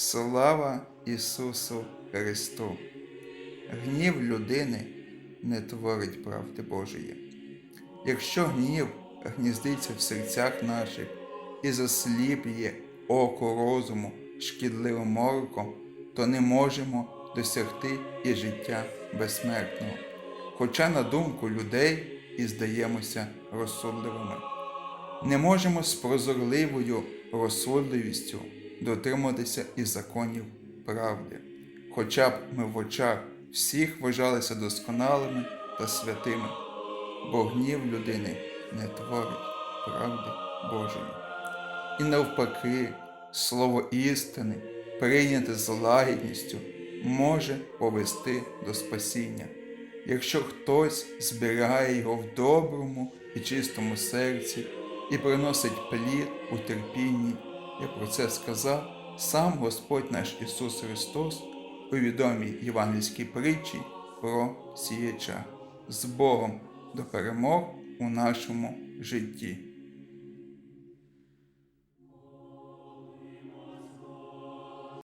Слава Ісусу Христу! Гнів людини не творить правди Божої. Якщо гнів гніздиться в серцях наших і засліплює око розуму шкідливим мороком, то не можемо досягти і життя безсмертного. Хоча на думку людей і здаємося розсудливими. Не можемо з прозорливою розсудливістю дотримуватися і законів правди, хоча б ми в очах всіх вважалися досконалими та святими, бо гнів людини не творить правди Божої. І навпаки, слово істини, прийняте з лагідністю, може повести до спасіння, якщо хтось зберігає його в доброму і чистому серці і приносить плід у терпінні, як про це сказав сам Господь наш Ісус Христос у відомій євангельській притчі про сіяча з Богом до перемог у нашому житті.